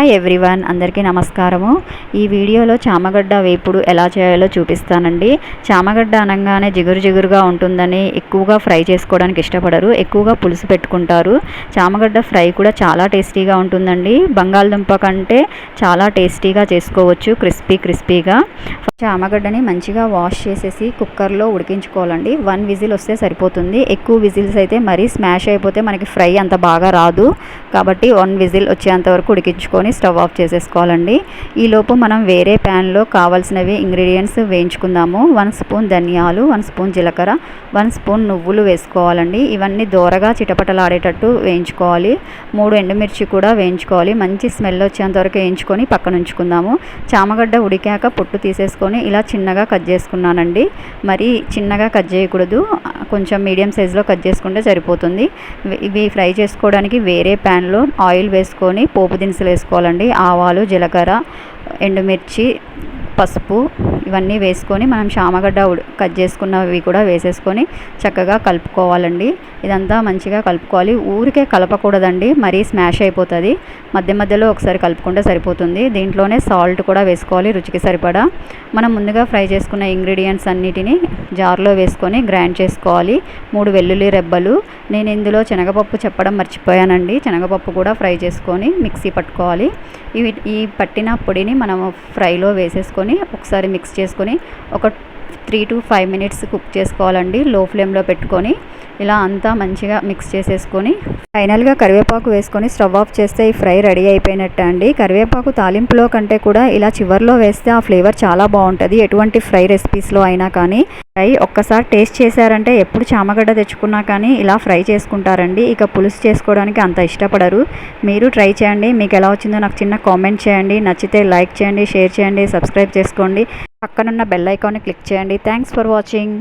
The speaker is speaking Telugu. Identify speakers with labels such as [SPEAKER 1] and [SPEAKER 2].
[SPEAKER 1] హాయ్ ఎవ్రీవన్ అందరికీ నమస్కారము. ఈ వీడియోలో చామగడ్డ వేపుడు ఎలా చేయాలో చూపిస్తానండి. చామగడ్డ అనగానే జిగురు జిగురుగా ఉంటుందని ఎక్కువగా ఫ్రై చేసుకోవడానికి ఇష్టపడరు ఎక్కువగా పులుసు పెట్టుకుంటారు. చామగడ్డ ఫ్రై కూడా చాలా టేస్టీగా ఉంటుందండి. బంగాళదుంప కంటే చాలా టేస్టీగా చేసుకోవచ్చు క్రిస్పీ క్రిస్పీగా. చామగడ్డని మంచిగా వాష్ చేసేసి కుక్కర్లో ఉడికించుకోవాలండి. వన్ విజిల్ వస్తే సరిపోతుంది. ఎక్కువ విజిల్స్ అయితే మరీ స్మాష్ అయిపోతే మనకి ఫ్రై అంత బాగా రాదు. కాబట్టి వన్ విజిల్ వచ్చేంత వరకు ఉడికించుకొని స్టవ్ ఆఫ్ చేసేసుకోవాలండి. ఈలోపు మనం వేరే ప్యాన్లో కావాల్సినవి ఇంగ్రీడియంట్స్ వేయించుకుందాము. వన్ స్పూన్ ధనియాలు వన్ స్పూన్ జీలకర్ర వన్ స్పూన్ నువ్వులు వేసుకోవాలండి. ఇవన్నీ దోరగా చిటపటలాడేటట్టు వేయించుకోవాలి. మూడు ఎండుమిర్చి కూడా వేయించుకోవాలి. మంచి స్మెల్ వచ్చేంత వరకు వేయించుకొని పక్కన ఉంచుకుందాము. చామగడ్డ ఉడికాక పొట్టు తీసేసుకొని ఇలా చిన్నగా కట్ చేసుకున్నానండి. మరి చిన్నగా కట్ చేయకూడదు. కొంచెం మీడియం సైజులో కట్ చేసుకుంటే సరిపోతుంది. ఇవి ఫ్రై చేసుకోవడానికి వేరే ప్యాన్లో ఆయిల్ వేసుకొని పోపు దినుసులు వేసుకోవాలండి. ఆవాలు జీలకర్ర ఎండుమిర్చి పసుపు ఇవన్నీ వేసుకొని మనం చామగడ్డ కట్ చేసుకున్నవి కూడా వేసేసుకొని చక్కగా కలుపుకోవాలండి. ఇదంతా మంచిగా కలుపుకోవాలి. ఊరికే కలపకూడదండి. మరీ స్మాష్ అయిపోతుంది. మధ్య మధ్యలో ఒకసారి కలుపుకుంటే సరిపోతుంది. దీంట్లోనే సాల్ట్ కూడా వేసుకోవాలి రుచికి సరిపడా. మనం ముందుగా ఫ్రై చేసుకున్న ఇంగ్రీడియంట్స్ అన్నిటిని జార్లో వేసుకొని గ్రైండ్ చేసుకోవాలి. మూడు వెల్లుల్లి రెబ్బలు. నేను ఇందులో శనగపప్పు చెప్పడం మర్చిపోయానండి. శనగపప్పు కూడా ఫ్రై చేసుకొని మిక్సీ పట్టుకోవాలి. ఇవి ఈ పట్టిన పొడిని మనం ఫ్రైలో వేసేసుకొని ఒకసారి మిక్స్ చేసుకొని ఒక three to five minutes cook చేసుకోవాలండి లో ఫ్లేమ్లో పెట్టుకొని ఇలా అంతా మంచిగా మిక్స్ చేసేసుకొని ఫైనల్గా కరివేపాకు వేసుకొని స్టవ్ ఆఫ్ చేస్తే ఈ ఫ్రై రెడీ అయిపోయినట్టు అండి. కరివేపాకు తాలింపులో కంటే కూడా ఇలా చివర్లో వేస్తే ఆ ఫ్లేవర్ చాలా బాగుంటుంది. ఎటువంటి ఫ్రై రెసిపీస్లో అయినా కానీ ఫ్రై ఒక్కసారి టేస్ట్ చేశారంటే ఎప్పుడు చామగడ్డ తెచ్చుకున్నా కానీ ఇలా ఫ్రై చేసుకుంటారండి. ఇక పులుసు చేసుకోవడానికి అంత ఇష్టపడరు. మీరు ట్రై చేయండి. మీకు ఎలా వచ్చిందో నాకు చిన్న కామెంట్ చేయండి. నచ్చితే లైక్ చేయండి షేర్ చేయండి సబ్స్క్రైబ్ చేసుకోండి. పక్కనున్న బెల్ ఐకాన్ని క్లిక్ చేయండి. Thanks for watching